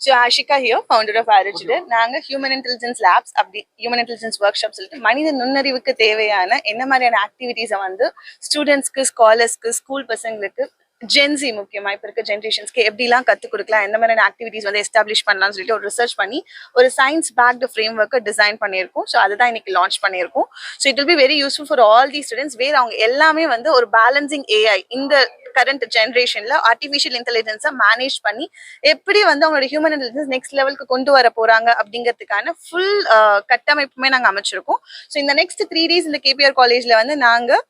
So Ashika here founder of ஆரிஜிடர் நாங்கள் human intelligence labs அப்படி human intelligence workshop சொல்லிட்டு மனித நுண்ணறிவுக்கு தேவையான என்ன மாதிரியான ஆக்டிவிட்டீஸை வந்து ஸ்டூடெண்ட்ஸ்க்கு ஸ்காலர்ஸ்க்கு ஸ்கூல் பசங்களுக்கு ஜென்சி முக்கியமா இப்போ இருக்க ஜென்ரேஷன்ஸ்க்கு எப்படிலாம் கற்றுக் கொடுக்கலாம் எந்த மாதிரியான ஆக்டிவிட்டீஸ் வந்து எஸ்டாப்ளிஷ் பண்ணலாம்னு சொல்லிட்டு ஒரு ரிசர்ச் பண்ணி ஒரு சயின்ஸ் பேக்டு ஃப்ரேம் ஒர்க்கை டிசைன் பண்ணியிருக்கோம் ஸோ அதுதான் இன்னைக்கு லான்ச் பண்ணியிருக்கோம். So it will be very useful for all the students where அவங்க எல்லாமே வந்து ஒரு பேலன்சிங் ஏஐ இந்த கரண்ட் ஜென்ரேஷன்ல ஆர்டிஃபிஷியல் இன்டெலிஜென்ஸை மேனேஜ் பண்ணி எப்படி வந்து அவங்களோட ஹியூமன் இன்டெலிஜென்ஸ் நெக்ஸ்ட் லெவலுக்கு கொண்டு வர போறாங்க அப்படிங்கிறதுக்கான ஃபுல் கட்டமைப்புமே நாங்கள் அமைச்சிருக்கோம். ஸோ இந்த நெக்ஸ்ட் த்ரீ டேஸ் இந்த கேபிஆர் காலேஜ்ல வந்து நாங்கள்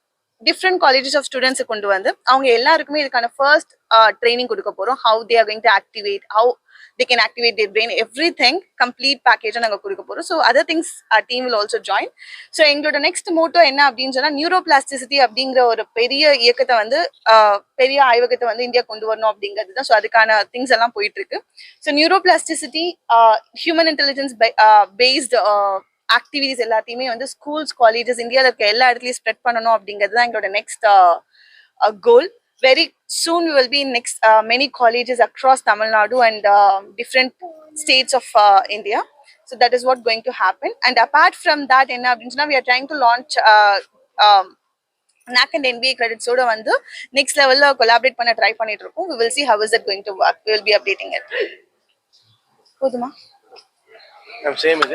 டிஃப்ரெண்ட் குவாலிட்டிஸ் ஆஃப் ஸ்டூடெண்ட்ஸை கொண்டு வந்து அவங்க எல்லாருக்குமே இதுக்கான ஃபர்ஸ்ட் ட்ரைனிங் uh, கொடுக்க போறோம். How they are going to activate how they can activate their brain everything complete பேக்கேஜை நாங்கள் கொடுக்க போறோம். So other things team will also join so எங்களோட நெக்ஸ்ட் மோட்டோ என்ன அப்படின்னு சொன்னா நியூரோ பிளாஸ்டிசிட்டி அப்படிங்கிற ஒரு பெரிய இயக்கத்தை வந்து uh, பெரிய ஆய்வகத்தை வந்து இந்தியா கொண்டு வரணும் அப்படிங்கிறது தான். ஸோ அதுக்கான திங்ஸ் எல்லாம் போயிட்டு இருக்கு. So neuroplasticity human intelligence based activities எல்லாத்தையுமே வந்து ஸ்கூல்ஸ் காலேஜஸ் இந்தியாவில் இருக்க எல்லா இடத்துலையும் ஸ்ப்ரெட் பண்ணணும் அப்படிங்கிறது தான் எங்களோட next goal very soon will be next many colleges across Tamil Nadu and different states of India so that is what going to happen and apart from that என்ன அப்படின்னு சொன்னால் we are trying to launch NAAC and NBA கிரெடிட்ஸோட வந்து next லெவலில் collaborate பண்ண try பண்ணிட்டு இருக்கோம் will see how is it going to work will be updating it போதுமா same இது